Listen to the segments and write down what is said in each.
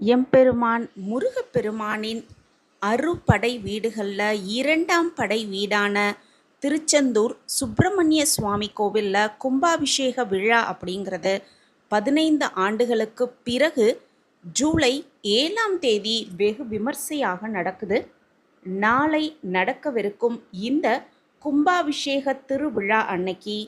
எம்பெருமான் முருகப்பெருமானின் அறுபடை வீடுகளில் இரண்டாம் படை வீடான திருச்செந்தூர் சுப்பிரமணிய சுவாமி கோவிலில் கும்பாபிஷேக விழா அப்படிங்கிறது பதினைந்து ஆண்டுகளுக்கு பிறகு ஜூலை ஏழாம் தேதி வெகு விமர்சையாக நடக்குது. நாளை நடக்கவிருக்கும் இந்த கும்பாபிஷேக திருவிழா அன்னைக்கு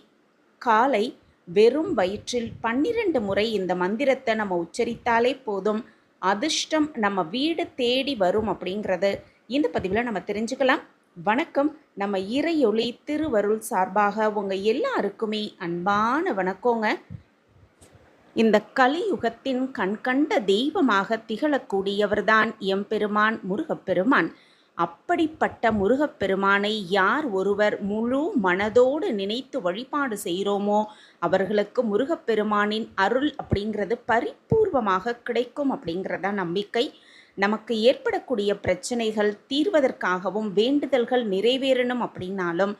காலை வெறும் வயிற்றில் பன்னிரண்டு முறை இந்த மந்திரத்தை நம்ம உச்சரித்தாலே போதும். அதிர்ஷ்டம் நம்ம வீடு தேடி வரும் அப்படிங்கிறது இந்த பதிவில் நம்ம தெரிஞ்சுக்கலாம். வணக்கம். நம்ம இறையொளி திருவருள் சார்பாக உங்கள் எல்லாருக்குமே அன்பான வணக்கங்க. இந்த கலியுகத்தின் கண்கண்ட தெய்வமாக திகழக்கூடியவர்தான் எம்பெருமான் முருகப்பெருமான். அப்படிப்பட்ட முருகப்பெருமானை யார் ஒருவர் முழு மனதோடு நினைத்து வழிபாடு செய்கிறோமோ அவர்களுக்கு முருகப்பெருமானின் அருள் அப்படிங்கிறது பறிப்பு பரிபூர்வமாக கிடைக்கும் அப்படிங்கிறத நம்பிக்கை. நமக்கு ஏற்படக்கூடிய பிரச்சனைகள் தீர்வதற்காகவும் வேண்டுதல்கள் நிறைவேறணும் அப்படின்னாலும்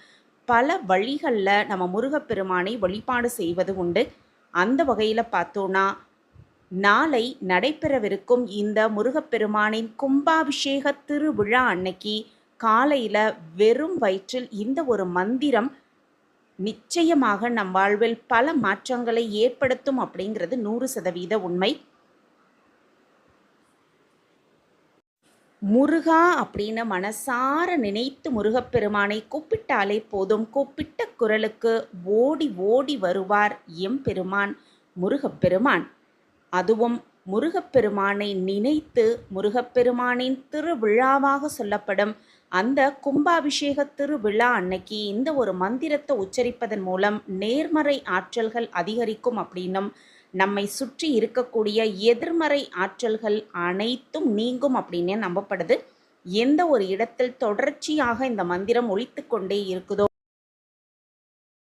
பல வழிகளில் நம்ம முருகப்பெருமானை வழிபாடு செய்வது உண்டு. அந்த வகையில் பார்த்தோன்னா நாளை நடைபெறவிருக்கும் இந்த முருகப்பெருமானின் கும்பாபிஷேக திருவிழா அன்னைக்கு காலையில் வெறும் வயிற்றில் இந்த ஒரு மந்திரம் நிச்சயமாக நம் வாழ்வில் பல மாற்றங்களை ஏற்படுத்தும் அப்படிங்கிறது நூறு சதவீத உண்மை. முருகா அப்படின்னு மனசார நினைத்து முருகப்பெருமானை கூப்பிட்டாலே போதும். கூப்பிட்ட குரலுக்கு ஓடி ஓடி வருவார் எம்பெருமான் முருகப்பெருமான். அதுவும் முருகப்பெருமானை நினைத்து முருகப்பெருமானின் திருவிழாவாக சொல்லப்படும் அந்த கும்பாபிஷேக திருவிழா அன்னைக்கு இந்த ஒரு மந்திரத்தை உச்சரிப்பதன் மூலம் நேர்மறை ஆற்றல்கள் அதிகரிக்கும் அப்படின்னும் நம்மை சுற்றி இருக்கக்கூடிய எதிர்மறை ஆற்றல்கள் அனைத்தும் நீங்கும் அப்படின்னு நம்பப்படுது. எந்த ஒரு இடத்தில் தொடர்ச்சியாக இந்த மந்திரம் ஒழித்து கொண்டே இருக்குதோ